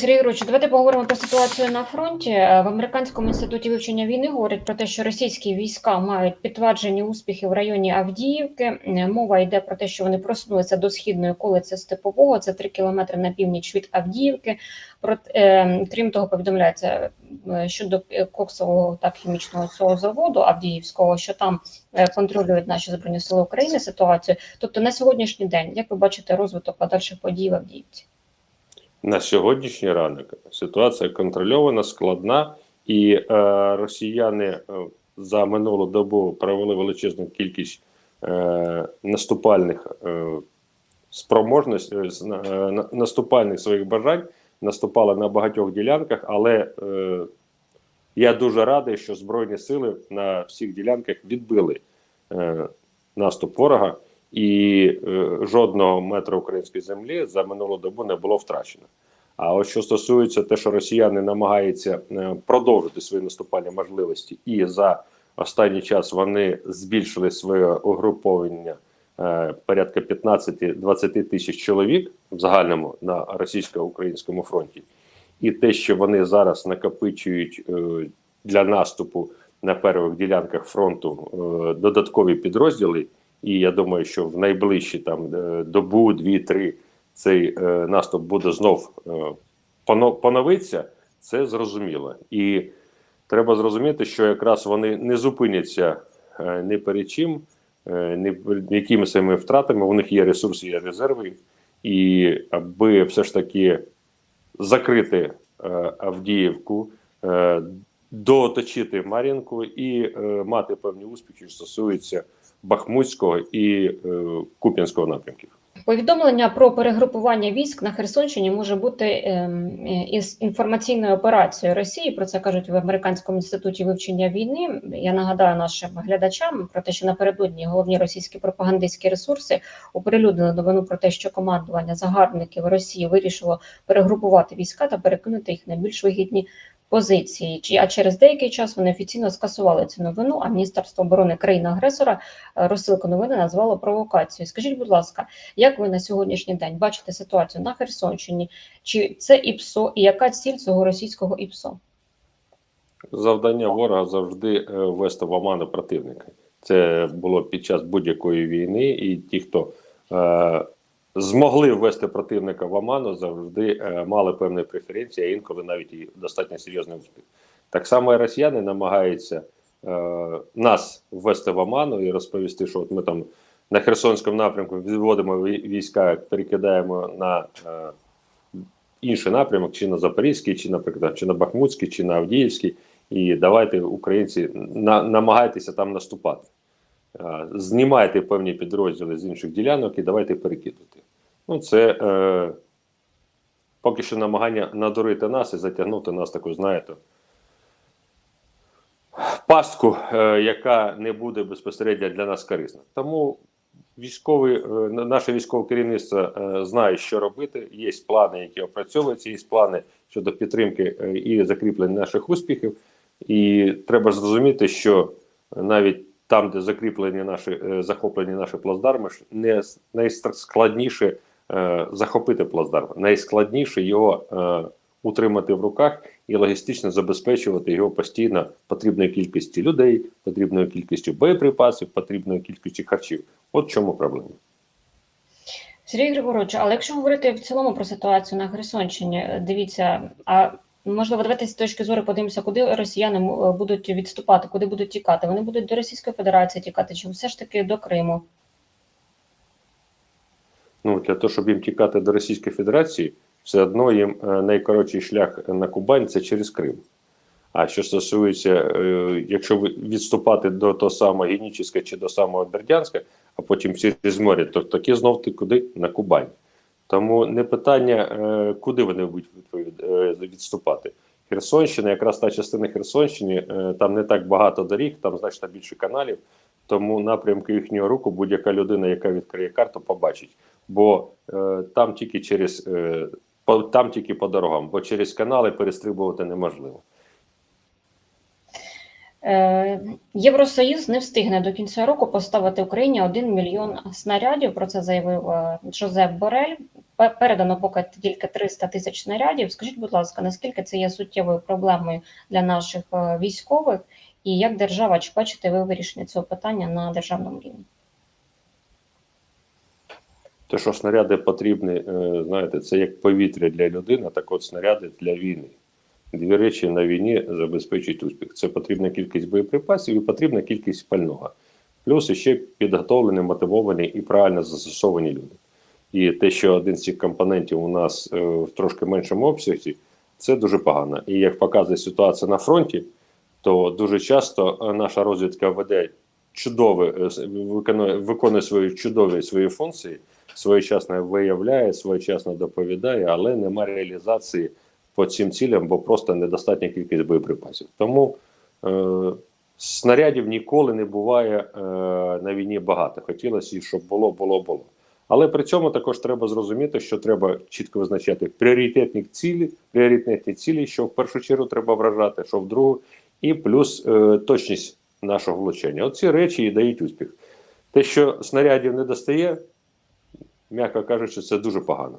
Сергій Григорович, давайте поговоримо про ситуацію на фронті. Е, В американському інституті вивчення війни говорять про те, що російські війська мають підтверджені успіхи в районі Авдіївки. Е, Мова йде про те, що вони просунулися до східної околиці Степового, це 3 кілометри на північ від Авдіївки. Е, крім того, повідомляється щодо коксового та хімічного цього заводу Авдіївського, що там контролюють наші збройні сили України ситуацію. Тобто на сьогоднішній день, як ви бачите, розвиток подальших подій в Авдіївці? На сьогоднішній ранок. Ситуація контрольована, складна, і е, росіяни е, за минулу добу провели величезну кількість е, наступальних е, спроможностей, е, е, на- наступальних своїх бажань, наступали на багатьох ділянках, але е, я дуже радий, що Збройні сили на всіх ділянках відбили е, наступ ворога, і е, жодного метра української землі за минулу добу не було втрачено. А от що стосується те, що росіяни намагаються е, продовжити свої наступальні можливості, і за останній час вони збільшили своє угруповання е, порядка 15-20 тисяч чоловік в загальному на російсько-українському фронті, і те, що вони зараз накопичують для наступу на первих ділянках фронту додаткові підрозділи. І я думаю, що в найближчі там е, добу, дві-три цей е, наступ буде знов е, поно- це зрозуміло. І треба зрозуміти, що якраз вони не зупиняться ні перед чим, ні якими своїми втратами. У них є ресурси, є резерви, і аби все ж таки закрити Авдіївку, дооточити Мар'їнку і е, мати певні успіхи, що стосуються Бахмутського і е, Куп'янського напрямків. Повідомлення про перегрупування військ на Херсонщині може бути ем, е, із інформаційною операцією Росії. Про це кажуть в американському інституті вивчення війни. Я нагадаю нашим глядачам про те, що напередодні головні російські пропагандистські ресурси оприлюднили новину про те, що командування загарбників Росії вирішило перегрупувати війська та перекинути їх на більш вигідні позиції. А через деякий час вони офіційно скасували цю новину. А Міністерство оборони країни-агресора е, розсилку новини назвало провокацією. Скажіть, будь ласка. Як ви на сьогоднішній день бачите ситуацію на Херсонщині? Чи це ІПСО і яка ціль цього російського ІПСО? Завдання ворога завжди е, ввести в оману противника. Це було під час будь-якої війни, і ті, хто е, змогли ввести противника в оману, завжди е, мали певні преференції, а інколи навіть і достатньо серйозний успіх. Так само і росіяни намагаються е, нас ввести в оману і розповісти, що от ми там на Херсонському напрямку відводимо війська, перекидаємо на е, інший напрямок, чи на Запорізький, чи, наприклад, чи на Бахмутський, чи на Авдіївський. І давайте, українці, на, намагайтеся там наступати. Е, Знімайте певні підрозділи з інших ділянок і давайте перекидувати. Ну, це е, поки що намагання надурити нас і затягнути нас таку, знаєте, пастку, е, яка не буде безпосередньо для нас корисна. Тому військові, е, наше військове керівництво е, знає, що робити. Є плани, які опрацьовуються, є плани щодо підтримки е, і закріплення наших успіхів. І треба зрозуміти, що навіть там, де закріплені наші е, захоплені наші плацдарми, не найскладніше е, захопити плацдарм. Найскладніше його е, утримати в руках і логістично забезпечувати його постійно потрібною кількістю людей, потрібною кількістю боєприпасів, потрібною кількістю харчів. От в чому проблема. Сергій Григорович, але якщо говорити в цілому про ситуацію на Херсонщині, дивіться, а можливо, давайте з точки зору подивимося, куди росіяни е, будуть відступати, куди будуть тікати. Вони будуть до Російської Федерації тікати, чи все ж таки до Криму? Ну для того, щоб їм тікати до Російської Федерації, все одно їм е, найкоротший шлях на Кубань це через Крим. А що стосується, е, якщо відступати до того самого Генічеська чи до самого Бердянська, а потім через море, то такі знов ти куди? На Кубань. Тому не питання, е, куди вони будуть е, відступати. Херсонщина, якраз та частина Херсонщини, е, там не так багато доріг, там значно більше каналів. Тому напрямки їхнього руху будь-яка людина, яка відкриє карту, побачить. Бо е, там тільки через е, по, там тільки по дорогам, бо через канали перестрибувати неможливо. Е, Євросоюз не встигне до кінця року поставити Україні 1 мільйон снарядів. Про це заявив Жозеп Борель. Пе- передано поки тільки 300 тисяч снарядів. Скажіть, будь ласка, наскільки це є суттєвою проблемою для наших е, військових, і як держава чи бачите ви вирішення цього питання на державному рівні? Те, що снаряди потрібні, е, знаєте, це як повітря для людини, так от снаряди для війни. Дві речі на війні забезпечують успіх. Це потрібна кількість боєприпасів і потрібна кількість пального. Плюс ще підготовлені, мотивовані і правильно застосовані люди. І те, що один з цих компонентів у нас е, в трошки меншому обсязі, це дуже погано. І як показує ситуація на фронті, то дуже часто е, наша розвідка веде чудове, е, виконує, виконує свої чудові свої функції, своєчасно виявляє, своєчасно доповідає, але нема реалізації по цим цілям, бо просто недостатня кількість боєприпасів. Тому е, снарядів ніколи не буває е, на війні багато. Хотілося, щоб було, було, було. Але при цьому також треба зрозуміти, що треба чітко визначати пріоритетні цілі, пріоритетні цілі, що в першу чергу треба вражати, що в другу, і плюс е, точність нашого влучення. Оці речі і дають успіх. Те, що снарядів не достає, м'яко кажучи, це дуже погано.